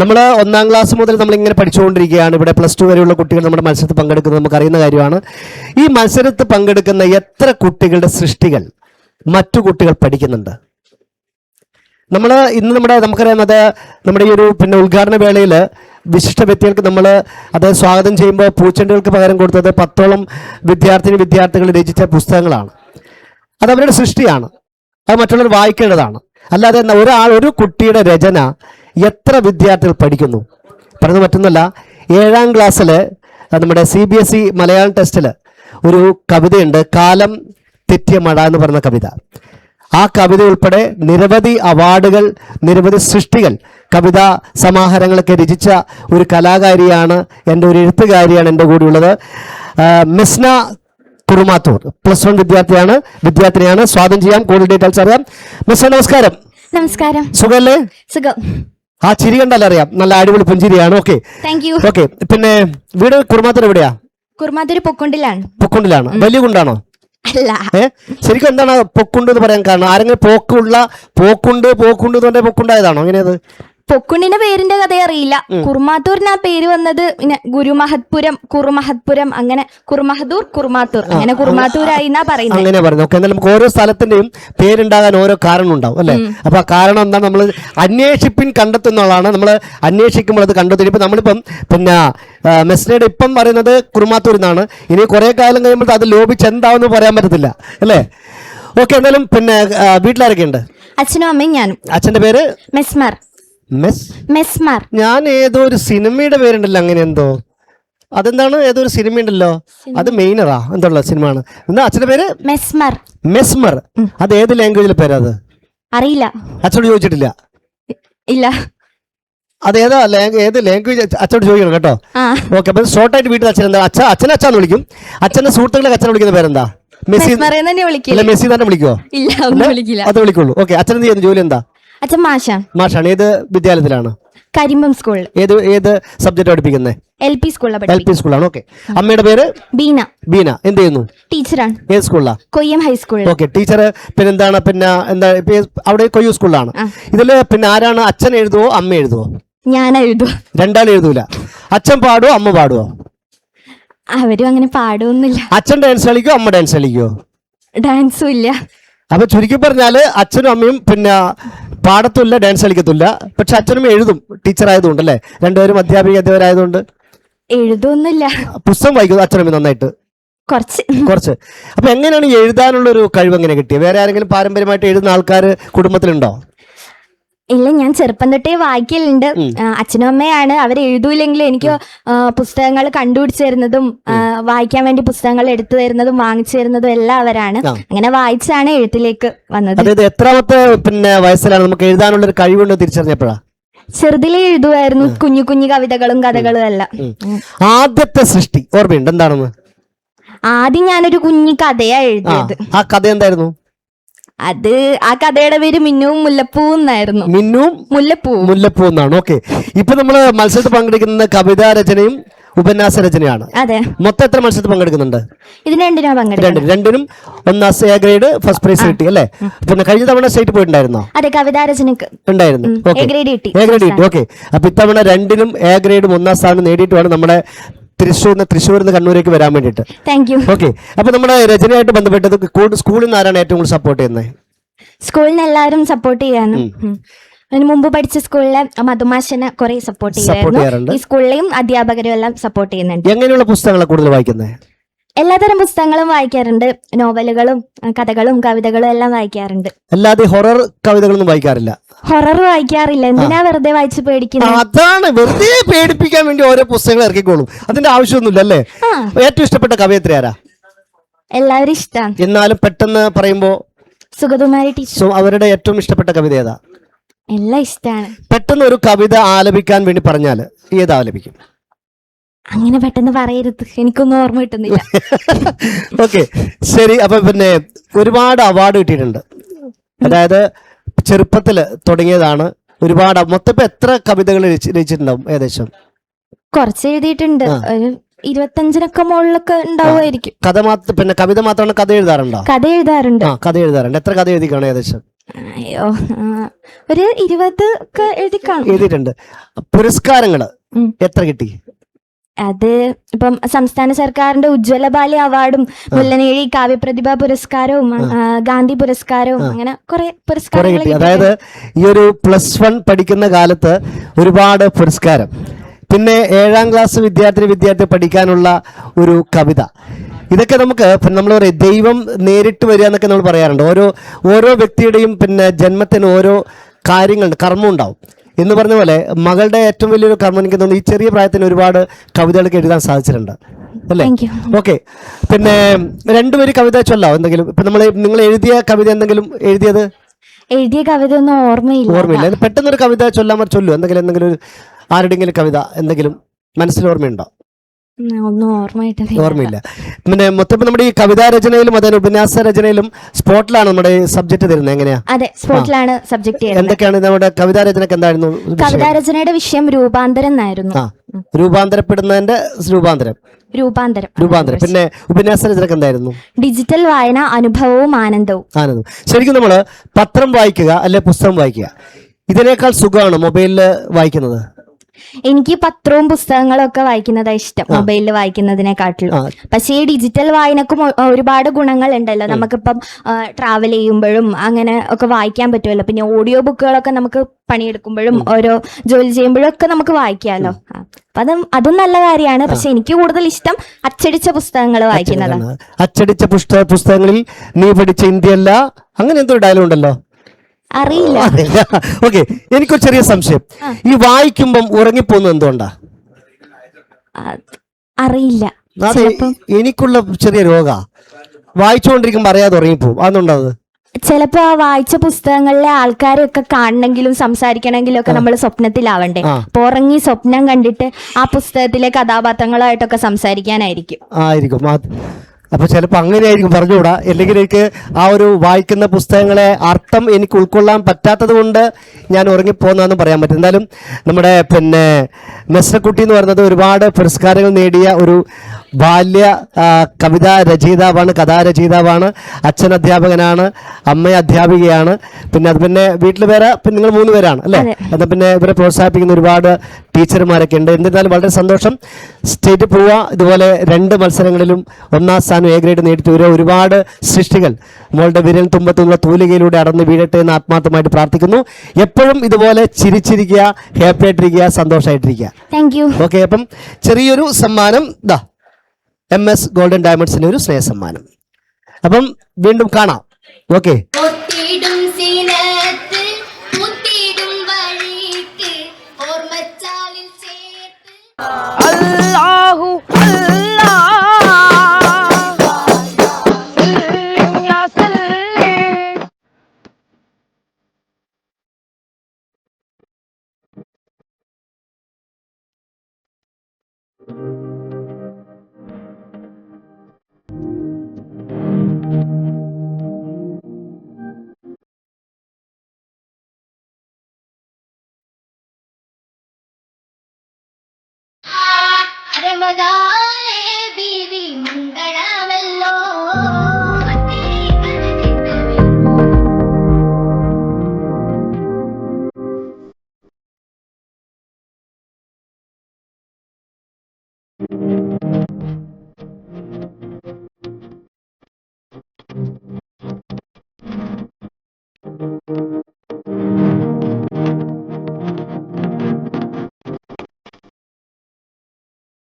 നമ്മൾ ഒന്നാം ക്ലാസ് മുതൽ നമ്മൾ ഇങ്ങനെ പഠിച്ചുകൊണ്ടിരിക്കുകയാണ്. ഇവിടെ പ്ലസ് ടു വരെയുള്ള കുട്ടികൾ നമ്മുടെ മത്സരത്തിൽ പങ്കെടുക്കുന്നത് നമുക്ക് അറിയുന്ന കാര്യമാണ്. ഈ മത്സരത്തിൽ പങ്കെടുക്കുന്ന എത്ര കുട്ടികളുടെ സൃഷ്ടികൾ മറ്റു കുട്ടികൾ പഠിക്കുന്നുണ്ട്? നമ്മൾ ഇന്ന് നമ്മുടെ നമുക്കറിയാം അത് നമ്മുടെ ഈ ഒരു പിന്നെ ഉദ്ഘാടന വേളയിൽ വിശിഷ്ട വ്യക്തികൾക്ക് നമ്മൾ അത് സ്വാഗതം ചെയ്യുമ്പോൾ പൂച്ചെണ്ടുകൾക്ക് പകരം കൊടുത്തത് പത്തോളം വിദ്യാർത്ഥിനി വിദ്യാർത്ഥികൾ രചിച്ച പുസ്തകങ്ങളാണ്. അത് അവരുടെ സൃഷ്ടിയാണ്. അത് മറ്റുള്ളവർ വായിക്കേണ്ടതാണ്. അല്ലാതെ ഒരാൾ ഒരു കുട്ടിയുടെ രചന എത്ര വിദ്യാർത്ഥികൾ പഠിക്കുന്നു? പറയുന്നത് പറ്റുന്നല്ല ഏഴാം ക്ലാസ്സിൽ നമ്മുടെ C B S E Malayalam ടെസ്റ്റിൽ ഒരു കവിതയുണ്ട് കാലം തെറ്റിയ മഴ എന്ന് പറയുന്ന കവിത. ആ കവിത ഉൾപ്പെടെ നിരവധി അവാർഡുകൾ നിരവധി സൃഷ്ടികൾ കവിതാ സമാഹാരങ്ങളൊക്കെ രചിച്ച ഒരു കലാകാരിയാണ് എന്റെ ഒരു എഴുത്തുകാരിയാണ് എന്റെ കൂടെയുള്ളത് ഉള്ളത്. മിസ്ന കുറുമാത്തൂർ പ്ലസ് വൺ വിദ്യാർത്ഥിയാണ് വിദ്യാർത്ഥിനിയാണ്. സ്വാഗതം ചെയ്യാം. കൂടുതൽ ഡീറ്റെയിൽസ് അറിയാം. മിസ്ന നമസ്കാരം. നമസ്കാരം. സുഖല്ലേ സുഖം. ആ ചിരി കണ്ടാലും അറിയാം. നല്ല അടിപൊളി പുഞ്ചിരിയാണ്. ഓക്കെ താങ്ക് യു ഓക്കെ പിന്നെ വീട് കുറുമാത്തൂർ എവിടെയാ? കുറുമാത്തൂർ പൊക്കുണ്ടിലാണ്. പൊക്കുണ്ടിലാണ്? വലിയ കുണ്ടാണോ? അല്ല. ശരിക്കും എന്താണ് പൊക്കുണ്ട് എന്ന് പറയാൻ കാരണം? ആരെങ്കിലും പോക്കുള്ള പോക്കുണ്ട് പോക്കുണ്ട് എന്ന് പറഞ്ഞാൽ പൊക്കുണ്ടായതാണോ? അങ്ങനെയത് പൊക്കുണ്ടിന്റെ പേരിന്റെ കഥ അറിയില്ല കുർമാത്തൂരിന് ആ പേര് വന്നത് പിന്നെ ഗുരുമഹത്പുരം കുറുമഹത്പുരം അങ്ങനെ കുറുമഹദൂർ കുർമാത്തൂർ അങ്ങനെ കുർമാത്തൂരായി എന്നാ പറയുന്നത് അങ്ങനെ പറഞ്ഞു ഓക്കെ എന്തായാലും നമുക്ക് ഓരോ സ്ഥലത്തിന്റെയും പേരുണ്ടാകാൻ ഓരോ കാരണം ഉണ്ടാവും അല്ലെ? അപ്പൊ ആ കാരണം എന്താ? നമ്മൾ അന്വേഷിപ്പിൻ കണ്ടെത്തുന്നതാണ് നമ്മൾ അന്വേഷിക്കുമ്പോൾ അത് കണ്ടെത്തും ഇപ്പൊ നമ്മളിപ്പം പിന്നെ മെസ്നയുടെ ഇപ്പം പറയുന്നത് കുറുമാത്തൂർ എന്നാണ് ഇനി കുറെ കാലം കഴിയുമ്പോൾ അത് ലോപിച്ച് എന്താവെന്ന് പറയാൻ പറ്റത്തില്ല അല്ലേ? ഓക്കെ എന്തായാലും പിന്നെ വീട്ടിലാരൊക്കെ ഉണ്ട് അച്ഛനും അമ്മയും ഞാനും. അച്ഛന്റെ പേര്? മെസ്മർ. മെസ് മെസ്മർ. ഞാൻ ഏതോ ഒരു സിനിമയുടെ പേരുണ്ടല്ലോ അങ്ങനെ എന്തോ. അതെന്താണ്? ഏതോ ഒരു സിനിമ ഉണ്ടല്ലോ. അത് മെയിനറാ. എന്തുള്ള സിനിമ ആണ് എന്താ അച്ഛന്റെ പേര്? മെസ്മർ. മെസ്മർ. അത് ഏത് ലാംഗ്വേജിലെ പേരാ അത്? അറിയില്ല. അച്ഛനോട് ചോദിച്ചിട്ടില്ല. ഇല്ല. അത് ഏതാ ഏത് ലാംഗ്വേജ് അച്ഛനോട് ചോദിക്കണം കേട്ടോ. ഓക്കെ അപ്പൊ ഷോർട്ടായിട്ട് വീട്ടിൽ അച്ഛൻ എന്താ? അച്ഛൻ അച്ഛനെ അച്ഛാന്ന് വിളിക്കും. അച്ഛന്റെ സുഹൃത്തുക്കളെ അച്ഛനെ വിളിക്കുന്ന പേരെന്താ? മെസ്സി മെസ്സി തന്നെ വിളിക്കോ ഇല്ല അത് വിളിക്കുള്ളൂ. ഓക്കെ അച്ഛൻ എന്ത് ചെയ്യുന്നു? ജോലി എന്താ? അച്ഛൻ മാഷ. മാഷാണ് ഏത് വിദ്യാലയത്തിലാണ്? കരിമ്പം സ്കൂളിൽ. ഏത് ഏത് സബ്ജക്റ്റ് പഠിപ്പിക്കുന്നത് എൽ പി സ്കൂളിലാണ് എൽ പി സ്കൂളാണ് ഓക്കെ. അമ്മയുടെ പേര്? ബീന. ബീന. എന്ത് ചെയ്യുന്നു? ടീച്ചറാണ്. ഏത് സ്കൂളിലാ? കൊയ്യം ഹൈസ്കൂളിൽ ഓക്കെ ടീച്ചർ പിന്നെ എന്താണ് പിന്നെ എന്താ അവിടെ കൊയ്യൂ സ്കൂളിലാണ്. ഇതിൽ പിന്നെ ആരാണ്? അച്ഛൻ എഴുതുവോ അമ്മ എഴുതുവോ? ഞാൻ എഴുതും രണ്ടാളും എഴുതൂല. അച്ഛൻ പാടുവോ അമ്മ പാടുവോ? അവരും അങ്ങനെ പാടുവൊന്നുമില്ല. അച്ഛൻ ഡാൻസ് കളിക്കോ അമ്മ ഡാൻസ് കളിക്കോ? ഡാൻസും ഇല്ല. അപ്പൊ ചുരുക്കി പറഞ്ഞാൽ അച്ഛനും അമ്മയും പിന്നെ പാടത്തുമില്ല ഡാൻസ് കളിക്കത്തില്ല പക്ഷെ അച്ഛനും എഴുതും. ടീച്ചർ ആയതുകൊണ്ട് അല്ലേ രണ്ടുപേരും അധ്യാപിക അധ്യാപകരായതുകൊണ്ട്. എഴുതൊന്നുമില്ല. പുസ്തകം വായിക്കും അച്ഛനും നന്നായിട്ട്. കുറച്ച്. കുറച്ച്. അപ്പൊ എങ്ങനെയാണ് എഴുതാനുള്ള ഒരു കഴിവ് എങ്ങനെ കിട്ടിയത് വേറെ ആരെങ്കിലും പാരമ്പര്യമായിട്ട് എഴുതുന്ന ആൾക്കാർ കുടുംബത്തിലുണ്ടോ? ഇല്ല ഞാൻ ചെറുപ്പം തൊട്ടേ വായിക്കലുണ്ട്. അച്ഛനും അമ്മയാണ്. അവർ എഴുതൂലെങ്കിലും എനിക്ക് പുസ്തകങ്ങൾ കണ്ടുപിടിച്ചു തരുന്നതും വായിക്കാൻ വേണ്ടി പുസ്തകങ്ങൾ എടുത്തു തരുന്നതും വാങ്ങിച്ചു തരുന്നതും എല്ലാം അവരാണ്. അങ്ങനെ വായിച്ചാണ് എഴുത്തിലേക്ക് വന്നത്. അതായത് എത്രാമത്തെ പിന്നെ വയസ്സിലാണ് നമുക്ക് എഴുതാനുള്ള ഒരു കഴിവുണ്ട് തിരിച്ചറിഞ്ഞപ്പോഴാ? ചെറുതിലേ എഴുതുമായിരുന്നു. കുഞ്ഞു കുഞ്ഞു കവിതകളും കഥകളും എല്ലാം. ആദ്യത്തെ സൃഷ്ടി ഓർമ്മയുണ്ട് എന്താണെന്ന്? ആദ്യം ഞാനൊരു കുഞ്ഞു കഥയാ എഴുതിയത്. ആ കഥ എന്തായിരുന്നു? അത് ആ കഥയുടെ പേര് മിന്നുവും മുല്ലപ്പൂവും എന്നായിരുന്നു. മിന്നും മുല്ലപ്പൂവും മുല്ലപ്പൂ എന്നാണ്. ഓക്കെ. ഇപ്പൊ നമ്മൾ മത്സരത്തിൽ പങ്കെടുക്കുന്ന കവിതാ രചനയും ഉപന്യാസ രചനയാണ്. അതെ. മൊത്തം എത്ര മത്സരത്തിൽ പങ്കെടുക്കുന്നുണ്ട്? ഇതിന് രണ്ടിനാ പങ്കെടുക്കുന്നത്. രണ്ട്. രണ്ടിനും ഒന്നാം എ ഗ്രേഡ് ഫസ്റ്റ് പ്രൈസ് കിട്ടി അല്ലേ? പിന്നെ കഴിഞ്ഞ തവണ സ്റ്റേറ്റ് പോയിട്ടുണ്ടായിരുന്നോ? അതെ കവിതാ കവിതാരചനക്ക് ഉണ്ടായിരുന്നു. ഓക്കെ. ഗ്രേഡ് കിട്ടി. എ ഗ്രേഡ് കിട്ടി. ഓക്കെ. അപ്പൊ ഇത്തവണ രണ്ടിനും എ ഗ്രേഡും ഒന്നാം സ്ഥാനം നേടിയിട്ടുമാണ് നമ്മുടെ തൃശ്ശൂരിൽ തൃശ്ശൂരിൽ നിന്ന് കണ്ണൂരേക്ക് വരാൻ വേണ്ടിയിട്ട്. താങ്ക് യു ഓക്കെ അപ്പൊ നമ്മുടെ രചനയായിട്ട് ബന്ധപ്പെട്ടത് കൂടുതൽ സ്കൂളിൽ നിന്ന് ആരാണ് ഏറ്റവും കൂടുതൽ സപ്പോർട്ട് ചെയ്യുന്നത്? സ്കൂളിൽ നിന്ന് എല്ലാവരും സപ്പോർട്ട് ചെയ്യാനും ഉം. അതിന് മുമ്പ് പഠിച്ച സ്കൂളിലെ മധുമാശനെ കുറെ സപ്പോർട്ട് ചെയ്യാറുണ്ട്. ഈ സ്കൂളിലെയും അധ്യാപകരും എല്ലാം സപ്പോർട്ട് ചെയ്യുന്നുണ്ട്. എങ്ങനെയുള്ള പുസ്തകങ്ങളെ കൂടുതൽ വായിക്കുന്നത്? എല്ലാതരം പുസ്തകങ്ങളും വായിക്കാറുണ്ട്. നോവലുകളും കഥകളും കവിതകളും എല്ലാം വായിക്കാറുണ്ട്. അല്ലാതെ ഹൊറർ കവിതകളൊന്നും വായിക്കാറില്ല. ഹൊറർ വായിക്കാറില്ല. എന്തിനാ വെറുതെ വായിച്ച് പേടിക്കുന്നത് അതാണ്. വെറുതെ പേടിപ്പിക്കാൻ വേണ്ടി ഓരോ പുസ്തകങ്ങൾ ഇറക്കിക്കോളും. അതിന്റെ ആവശ്യമൊന്നുമില്ല അല്ലേ? ഏറ്റവും ഇഷ്ടപ്പെട്ട കവയത്രി എത്രയാരാ? എല്ലാവരും ഇഷ്ടമാണ് എന്നാലും പെട്ടെന്ന് പറയുമ്പോ സുഗതകുമാരി ടീച്ചർ. അവരുടെ ഏറ്റവും ഇഷ്ടപ്പെട്ട കവിത ഏതാ? എല്ലാം ഇഷ്ടമാണ് പെട്ടെന്ന് ഒരു കവിത ആലപിക്കാൻ വേണ്ടി പറഞ്ഞാൽ ഏതാ ആലപിക്കും? അങ്ങനെ പെട്ടെന്ന് പറയരുത്. എനിക്കൊന്നും ഓർമ്മ കിട്ടുന്നില്ല. ഓക്കെ ശരി അപ്പൊ പിന്നെ ഒരുപാട് അവാർഡ് കിട്ടിയിട്ടുണ്ട്. അതായത് ചെറുപ്പത്തിൽ തുടങ്ങിയതാണ്. ഒരുപാട് മൊത്തം എത്ര കവിതകൾ രചി- രചിച്ചിട്ടുണ്ടാവും ഏകദേശം? കുറച്ച് എഴുതിയിട്ടുണ്ട്. ഒരു ഇരുപത്തഞ്ചിനൊക്കെ മുകളിലൊക്കെ ഉണ്ടാവുമായിരിക്കും. കഥ മാത്രം പിന്നെ കവിത മാത്രമാണ് കഥ എഴുതാറുണ്ടോ? കഥ എഴുതാറുണ്ട്. ആ കഥ എഴുതാറുണ്ട്. എത്ര കഥ എഴുതിക്കാണ് ഏകദേശം? അയ്യോ ഒരു ഇരുപത് ഒക്കെ എഴുതി കാണും എഴുതിയിട്ടുണ്ട്. പുരസ്കാരങ്ങൾ എത്ര കിട്ടി? അത് ഇപ്പം സംസ്ഥാന സർക്കാരിന്റെ ഉജ്ജ്വല ബാല്യ അവാർഡും മുല്ലനേഴി കാവ്യപ്രതിഭ പുരസ്കാരവും ഗാന്ധി പുരസ്കാരവും അങ്ങനെ കുറെ പുരസ്കാരം പുരസ്കാരങ്ങൾ അതായത് ഈ ഒരു പ്ലസ് വൺ പഠിക്കുന്ന കാലത്ത് ഒരുപാട് പുരസ്കാരം. പിന്നെ ഏഴാം ക്ലാസ് വിദ്യാർത്ഥി വിദ്യാർത്ഥി പഠിക്കാനുള്ള ഒരു കവിത. ഇതൊക്കെ നമുക്ക് നമ്മൾ പറയും ദൈവം നേരിട്ട് വരിക എന്നൊക്കെ നമ്മൾ പറയാറുണ്ട്. ഓരോ ഓരോ വ്യക്തിയുടെയും പിന്നെ ജന്മത്തിന് ഓരോ കാര്യങ്ങളുണ്ട് കർമ്മം ഉണ്ടാവും. എന്ന് പറഞ്ഞ പോലെ മകളുടെ ഏറ്റവും വലിയൊരു കർമ്മം എനിക്ക് തോന്നുന്നു ഈ ചെറിയ പ്രായത്തിന് ഒരുപാട് കവിതകളൊക്കെ എഴുതാൻ സാധിച്ചിട്ടുണ്ട്. അല്ലേ? ഓക്കെ പിന്നെ രണ്ടുപേര് കവിത ചൊല്ലാവോ എന്തെങ്കിലും? ഇപ്പൊ നമ്മൾ നിങ്ങൾ എഴുതിയ കവിത എന്തെങ്കിലും എഴുതിയത്? എഴുതിയ കവിത ഒന്നും ഓർമ്മയില്ല. ഓർമ്മയില്ല. പെട്ടെന്നൊരു കവിത ചൊല്ലാൻ ചൊല്ലു. എന്തെങ്കിലും എന്തെങ്കിലും ആരുടെങ്കിലും കവിത എന്തെങ്കിലും മനസ്സിൽ ഓർമ്മയുണ്ടോ? ഒന്നും ഓർമ്മയില്ല. പിന്നെ മൊത്തം നമ്മുടെ ഈ കവിതാ രചനയിലും അതായത് ഉപന്യാസ രചനയിലും സ്പോട്ടിലാണ് നമ്മുടെ സബ്ജക്ട് തരുന്നത്. എങ്ങനെയാ? അതെ സ്പോട്ടിലാണ് സബ്ജക്ട് എന്തൊക്കെയാണ് നമ്മുടെ കവിതാ രചനക്ക് എന്തായിരുന്നു കവിതാ രചനയുടെ വിഷയം രൂപാന്തരം എന്നായിരുന്നു. രൂപാന്തരപ്പെടുന്നതിന്റെ രൂപാന്തരം. രൂപാന്തരം. രൂപാന്തരം. പിന്നെ ഉപന്യാസ രചനക്ക് എന്തായിരുന്നു? ഡിജിറ്റൽ വായന അനുഭവവും ആനന്ദവും. ആനന്ദവും. ശരിക്കും നമ്മൾ പത്രം വായിക്കുക അല്ലെ പുസ്തകം വായിക്കുക? ഇതിനേക്കാൾ സുഖമാണ് മൊബൈലിൽ വായിക്കുന്നത്? എനിക്ക് പത്രവും പുസ്തകങ്ങളും ഒക്കെ വായിക്കുന്നതാണ് ഇഷ്ടം. മൊബൈലിൽ വായിക്കുന്നതിനെക്കാട്ടിലും. പക്ഷേ ഈ ഡിജിറ്റൽ വായനക്കും ഒരുപാട് ഗുണങ്ങൾ ഉണ്ടല്ലോ നമുക്കിപ്പം ട്രാവൽ ചെയ്യുമ്പോഴും അങ്ങനെ ഒക്കെ വായിക്കാൻ പറ്റുമല്ലോ. പിന്നെ ഓഡിയോ ബുക്കുകളൊക്കെ നമുക്ക് പണിയെടുക്കുമ്പോഴും ഓരോ ജോലി ചെയ്യുമ്പോഴും ഒക്കെ നമുക്ക് വായിക്കാമല്ലോ. അപ്പൊ അതും അതും നല്ല കാര്യമാണ്. പക്ഷെ എനിക്ക് കൂടുതൽ ഇഷ്ടം അച്ചടിച്ച പുസ്തകങ്ങൾ വായിക്കുന്നതാണ് അച്ചടിച്ച പുസ്തകങ്ങളിൽ നീ പഠിച്ച ഇന്ത്യയല്ല അങ്ങനെ എന്തോ ഡയലോഗ് ഉണ്ടല്ലോ. അറിയില്ല. ഓക്കെ എനിക്കൊരു ചെറിയ സംശയം. ഈ വായിക്കുമ്പം ഉറങ്ങിപ്പോകുന്നത് എന്തുകൊണ്ടാ? അറിയില്ല. അത് എനിക്കുള്ള ചെറിയ രോഗ. വായിച്ചുകൊണ്ടിരിക്കുമ്പോൾ അറിയാതെ ഉറങ്ങിപ്പോവും. അതുകൊണ്ടത് ചിലപ്പോ ആ വായിച്ച പുസ്തകങ്ങളിലെ ആൾക്കാരെയൊക്കെ കാണണമെങ്കിലും സംസാരിക്കണമെങ്കിലും ഒക്കെ നമ്മൾ സ്വപ്നത്തിലാവണ്ടേ. അപ്പൊ ഉറങ്ങി സ്വപ്നം കണ്ടിട്ട് ആ പുസ്തകത്തിലെ കഥാപാത്രങ്ങളായിട്ടൊക്കെ സംസാരിക്കാനായിരിക്കും. ആയിരിക്കും. അത് അപ്പൊ ചിലപ്പോൾ അങ്ങനെയായിരിക്കും പറഞ്ഞുകൂടാ. അല്ലെങ്കിൽ എനിക്ക് ആ ഒരു വായിക്കുന്ന പുസ്തകങ്ങളെ അർത്ഥം എനിക്ക് ഉൾക്കൊള്ളാൻ പറ്റാത്തത് കൊണ്ട് ഞാൻ ഉറങ്ങിപ്പോകുന്നതെന്ന് പറയാൻ പറ്റും. എന്തായാലും നമ്മുടെ പിന്നെ മെസ്സക്കുട്ടി എന്ന് പറയുന്നത് ഒരുപാട് പുരസ്കാരങ്ങൾ നേടിയ ഒരു ബാല്യ കവിതാ രചയിതാവാണ് കഥാരചയിതാവാണ് അച്ഛൻ അധ്യാപകനാണ് അമ്മ അധ്യാപികയാണ്. പിന്നെ അത് പിന്നെ വീട്ടിൽ വേറെ പിന്നെ നിങ്ങൾ മൂന്ന് പേരാണ് അല്ലേ? അത്. എന്നാൽ പിന്നെ ഇവരെ പ്രോത്സാഹിപ്പിക്കുന്ന ഒരുപാട് ടീച്ചർമാരൊക്കെ ഉണ്ട്. എന്നിരുന്നാലും വളരെ സന്തോഷം. സ്റ്റേറ്റ് പോവുക ഇതുപോലെ രണ്ട് മത്സരങ്ങളിലും ഒന്നാം സ്ഥാനം എ ഗ്രേഡ് നേടിത്തൂര ഒരു ഒരുപാട് സൃഷ്ടികൾ. മോളുടെ വിരൽ തുമ്പത്തുള്ള തൂലികയിലൂടെ അടന്ന് വീഴട്ടെ എന്ന് ആത്മാർത്ഥമായിട്ട് പ്രാർത്ഥിക്കുന്നു. എപ്പോഴും ഇതുപോലെ ചിരിച്ചിരിക്കുക ഹാപ്പി ആയിട്ടിരിക്കുക സന്തോഷമായിട്ടിരിക്കുക താങ്ക് യു ഓക്കെ അപ്പം ചെറിയൊരു സമ്മാനം. ദാ എം എസ് ഗോൾഡൻ ഡയമണ്ട്സിന്റെ ഒരു സ്നേഹ സമ്മാനം അപ്പം വീണ്ടും കാണാം. ഓക്കെ രമദാനേ ബീവി മംഗളമല്ലോ.